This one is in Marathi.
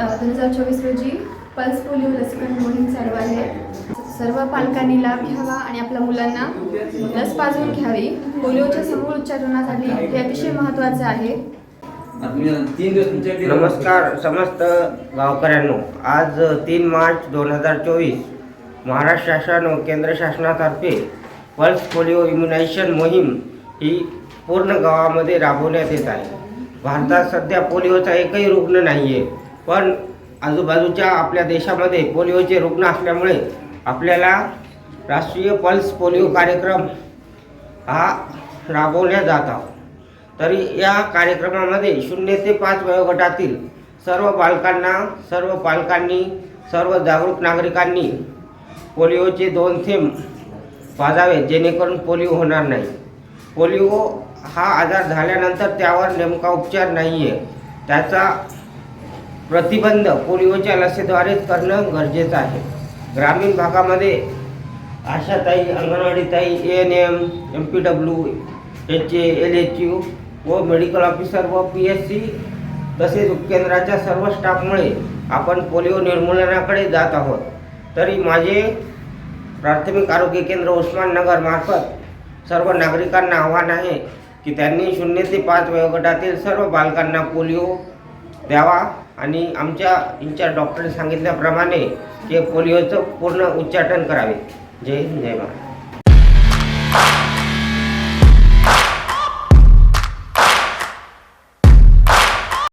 दोन हजार चोवीस रोजी पल्स पोलिओ लसीकरण मोहीम चालू आहे. सर्व पालकांनी लाभ घ्यावा आणि आपल्या मुलांना लस पाजवून घ्यावी. पोलिओच्या समूळ उच्चारणासाठी हे अतिशय महत्त्वाचं आहे. नमस्कार समस्त गावकऱ्यांनो. आज तीन मार्च दोन हजार चोवीस महाराष्ट्र शासन व केंद्र शासनातर्फे पल्स पोलिओ इम्युनायझेशन मोहीम ही पूर्ण गावामध्ये राबवण्यात येत आहे. भारतात सध्या पोलिओचा एकही रुग्ण नाही आहे पण आजूबाजूच्या आपल्या देशामध्ये पोलिओचे रुग्ण असल्यामुळे आपल्याला राष्ट्रीय पल्स पोलिओ कार्यक्रम हा राबवल्या जात आहोत. तरी या कार्यक्रमामध्ये शून्य ते पाच वयोगटातील सर्व बालकांना सर्व पालकांनी सर्व जागरूक नागरिकांनी पोलिओचे दोन थेंब पाजावे जेणेकरून पोलिओ होणार नाही. पोलिओ हा आजार झाल्यानंतर त्यावर नेमका उपचार नाही आहे त्याचा प्रतिबंध पोलिओच्या लसीद्वारेच करणं गरजेचं आहे. ग्रामीण भागामध्ये आशाताई अंगणवाडीताई A N M M P W H A L H U व मेडिकल ऑफिसर व पी एस सी तसेच उपकेंद्राच्या सर्व स्टाफमुळे आपण पोलिओ निर्मूलनाकडे जात आहोत. तरी माझे प्राथमिक आरोग्य केंद्र उस्माननगर मार्फत सर्व नागरिकांना आव्हान आहे की त्यांनी शून्य ते पाच वयोगटातील सर्व बालकांना पोलिओ द्यावा. आणि आमच्या इंचार्ज डॉक्टरने सांगितल्याप्रमाणे ते पोलिओचं पूर्ण उच्चाटन करावे. जय हिंद जय महाराज